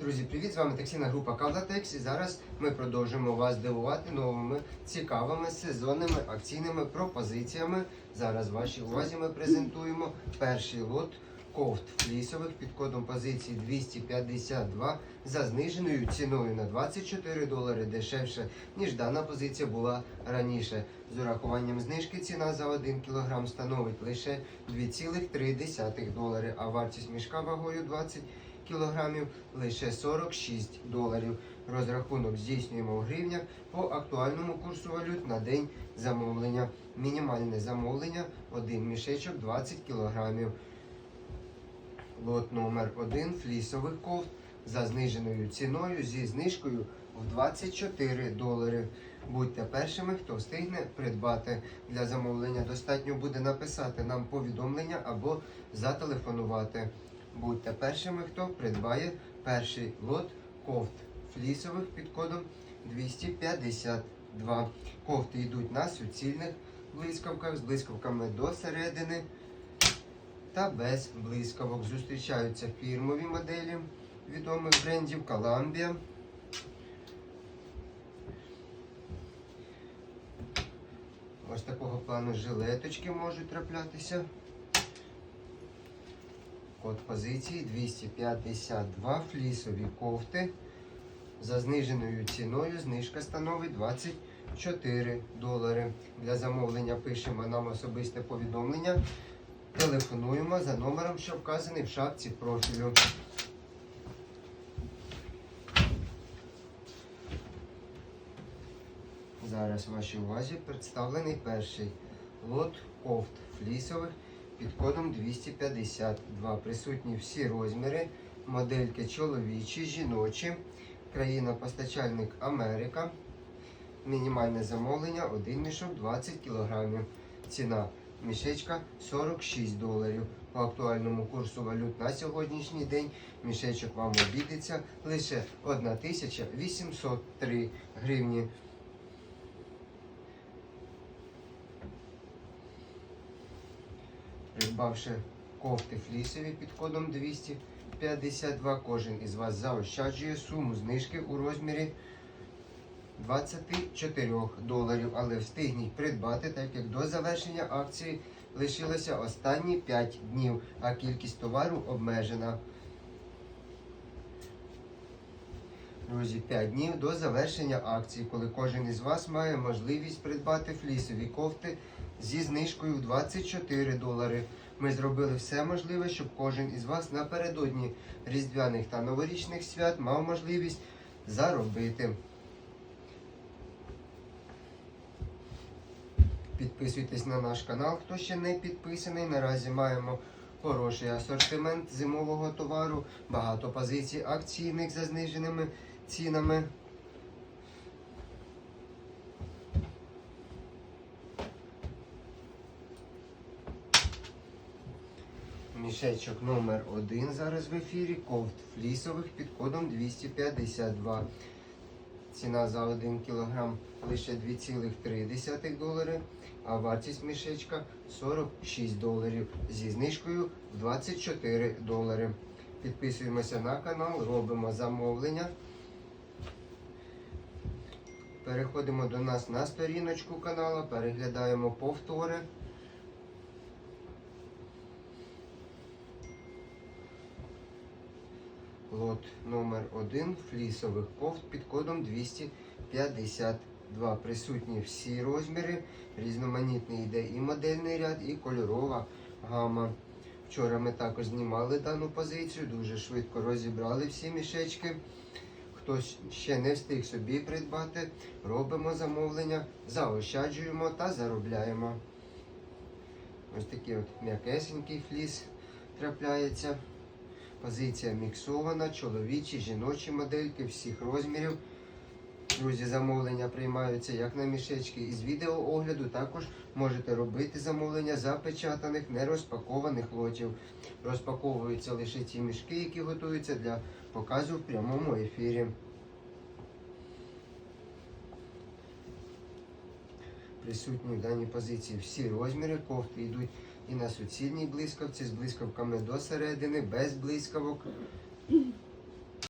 Друзі, привіт! З вами таксійна група Кавлатекс і зараз ми продовжуємо вас дивувати новими цікавими сезонними акційними пропозиціями. Зараз вашій увазі ми презентуємо перший лот кофт флісових під кодом позиції 252 за зниженою ціною на 24 долари дешевше, ніж дана позиція була раніше. З урахуванням знижки ціна за 1 кг становить лише 2,3 долари, а вартість мішка вагою 20 кілограмів лише 46 доларів. Розрахунок здійснюємо в гривнях по актуальному курсу валют на день замовлення. Мінімальне замовлення один мішечок 20 кілограмів. Лот номер 1 флісових кофт за зниженою ціною зі знижкою в 24 долари. Будьте першими, хто встигне придбати. Для замовлення достатньо буде написати нам повідомлення або зателефонувати. Будьте першими, хто придбає перший лот кофт флісових під кодом 252. Кофти йдуть на суцільних блискавках з блискавками до середини та без блискавок. Зустрічаються фірмові моделі відомих брендів Columbia. Ось такого плану жилеточки можуть траплятися. Код позиції 252 флісові кофти. За зниженою ціною знижка становить 24 долари. Для замовлення пишемо нам особисте повідомлення. Телефонуємо за номером, що вказаний в шапці профілю. Зараз вашій увазі представлений перший лот кофт флісових під кодом 252. Присутні всі розміри, модельки чоловічі, жіночі, країна-постачальник Америка. Мінімальне замовлення 1 мішок 20 кг. Ціна мішечка 46 доларів. По актуальному курсу валют на сьогоднішній день мішечок вам обійдеться лише 1803 гривні. Придбавши кофти флісові під кодом 252, кожен із вас заощаджує суму знижки у розмірі 24 доларів, але встигніть придбати, так як до завершення акції лишилося останні 5 днів, а кількість товару обмежена. Друзі, 5 днів до завершення акції, коли кожен із вас має можливість придбати флісові кофти зі знижкою в 24 долари. Ми зробили все можливе, щоб кожен із вас напередодні різдвяних та новорічних свят мав можливість заробити. Підписуйтесь на наш канал, хто ще не підписаний. Наразі маємо хороший асортимент зимового товару, багато позицій акційних за зниженими цінами. Мішечок номер 1 зараз в ефірі. Ковт флісових під кодом 252. Ціна за 1 кг лише 2,3 долари, а вартість мішечка 46 доларів зі знижкою 24 долари. Підписуємося на канал, робимо замовлення. Переходимо до нас на сторіночку каналу, переглядаємо повтори. Лот номер 1 флісових кофт під кодом 252. Присутні всі розміри. Різноманітний йде і модельний ряд, і кольорова гама. Вчора ми також знімали дану позицію, дуже швидко розібрали всі мішечки. Хто ще не встиг собі придбати, робимо замовлення, заощаджуємо та заробляємо. Ось такий от м'якесенький фліс трапляється. Позиція міксована, чоловічі, жіночі модельки всіх розмірів. Друзі, замовлення приймаються як на мішечки із відеоогляду. Також можете робити замовлення запечатаних, нерозпакованих лотів. Розпаковуються лише ті мішки, які готуються для показу в прямому ефірі. Присутні в даній позиції всі розміри, кофти йдуть і на суцільній блискавці з блискавками до середини, без блискавок.